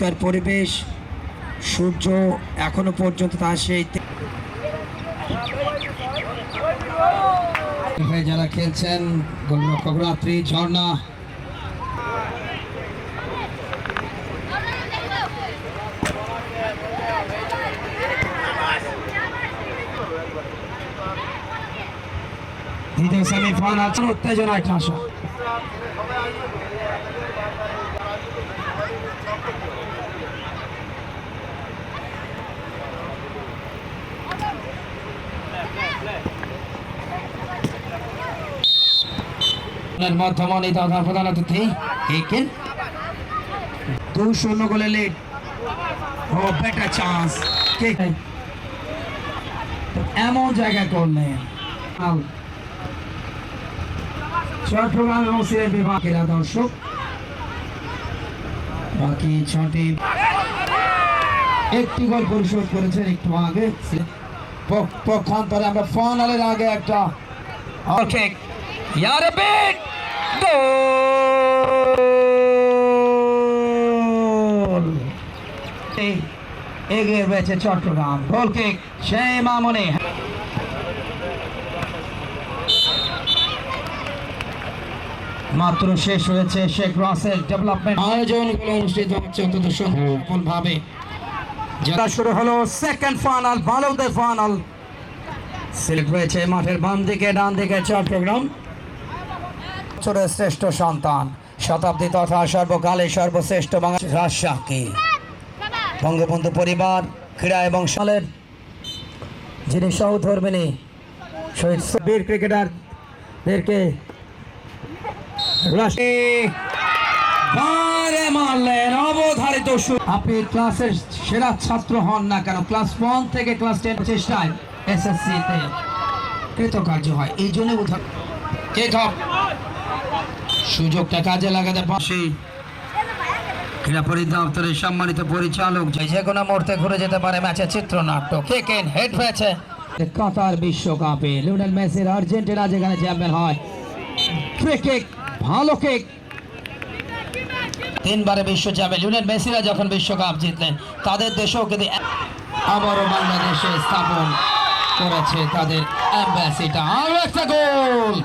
তার পরিবেশ, সূর্য এখনও পর্যন্ত তার সেই যারা খেলছেন, গোলরক্ষক ঝর্ণা। দ্বিতীয় সেমিফাইনাল উত্তেজনা একটা আসা মধ্যমণি অতিথি কেকেন দু শূন্য গোলে লিড ও বেটার চান্স কে এমন জায়গা করলেন। চট্টগ্রাম এবং সিলেট বিভাগের দর্শক। বাকি ছটি। একটি গোল পরিশোধ করেছেন একটু আগে। পক- পক্ষান্তরে আমরা ফাইনালের আগে একটা। ইয়ার বিট গোল এগিয়ে রয়েছে চট্টগ্রাম। গোল কিক সেই মামনি মাত্র শেষ হয়েছে শেখ রাসেল ডেভেলপমেন্ট আয়োজনগুলো অনুষ্ঠিত হচ্ছে অত্যন্ত সফল ভাবে। যেটা শুরু হলো সেকেন্ড ফাইনাল বালকদের ফাইনাল সিলেক্ট হয়েছে মাঠের বাম দিকে ডান দিকে চট্টগ্রাম। বছরের শ্রেষ্ঠ সন্তান, শতাব্দী তথা সর্বকালে সর্বশ্রেষ্ঠ রাজশাহী। বঙ্গবন্ধু পরিবার, ক্রীড়া এবং সালের যিনি সহধর্মিনী শহীদ বীর ক্রিকেটারদেরকে অবধারিত ক্লাসের সেরা ছাত্র হন না কেন? ক্লাস ওয়ান থেকে কৃতকার্য হয়। এই জন্য কে সুযোগটা কাজে লাগাতে পারছি ক্রীড়া পরিদপ্তরের সম্মানিত পরিচালক যে যে কোনো মুহূর্তে ঘুরে যেতে পারে ম্যাচের চিত্রনাট্য। কে কেন হেড হয়েছে? কাতার বিশ্বকাপে লিওনেল মেসির আর্জেন্টিনা যেখানে চ্যাম্পিয়ন হয়। ফ্রি কিক ভালো কিক তিনবারে বিশ্ব চ্যাম্পিয়ন লিওনেল মেসিরা যখন বিশ্বকাপ জিতলেন তাদের দেশেও কিন্তু আবারও বাংলাদেশে স্থাপন করেছে তাদের অ্যাম্বাসিটা আরও একটা গোল!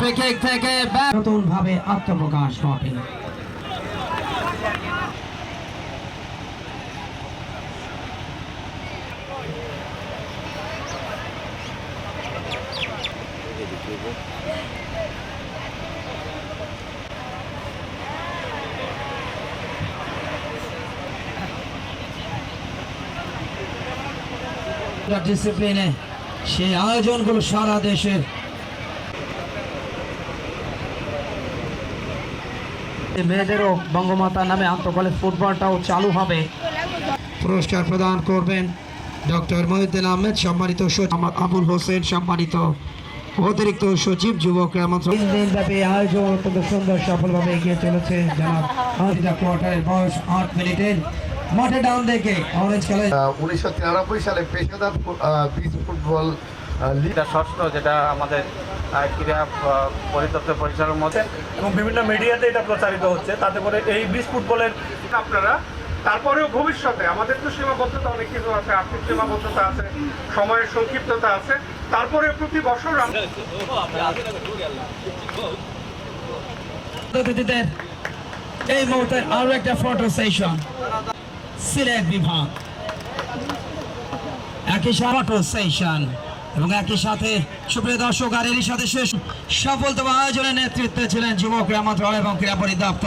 কিক থেকে নতুন ভাবে আত্মপ্রকাশ ঘটে। ডিসিপ্লিনে সেই আয়োজনগুলো সারা দেশের মেয়েদেরও বঙ্গমাতা নামে আন্তঃকলেজ ফুটবলটাও চালু হবে। পুরস্কার প্রদান করবেন ডক্টর মহিউদ্দিন আহমেদ সম্মানিত সচিব আবুল হোসেন সম্মানিত অতিরিক্ত সচিব যুবক তিন দিন ব্যাপী আয়োজন অত্যন্ত সুন্দর সফলভাবে এগিয়ে চলেছে জানাব কোয়ার্টারের বয়স আট মিনিটের। মাঠে ডাউন দেখে অরেঞ্জ কালার উনিশশো তিরানব্বই সালে পেশাদার বিচ ফুটবল লিগ ষষ্ঠ যেটা আমাদের ক্রীড়া পরিদপ্তর পরিচালনার মধ্যে। এবং বিভিন্ন মিডিয়াতে এটা প্রচারিত হচ্ছে তাতে করে এই বিশ ফুটবলের আপনারা তারপরেও ভবিষ্যতে আমাদের তো সীমাবদ্ধতা অনেক কিছু আছে আর্থিক সীমাবদ্ধতা আছে সময়ের সংক্ষিপ্ততা আছে তারপরে প্রতি বছর এই মুহূর্তে আরও একটা ফটো সেশন সিলেট বিভাগ। একই ফটো সেশন এবং একই সাথে সুপ্রিয় দর্শক, আর এরই সাথে শেষ সফলতম আয়োজনের নেতৃত্বে ছিলেন যুবক ক্রীড়া মন্ত্রণালয় এবং ক্রীড়া পরিদপ্তর।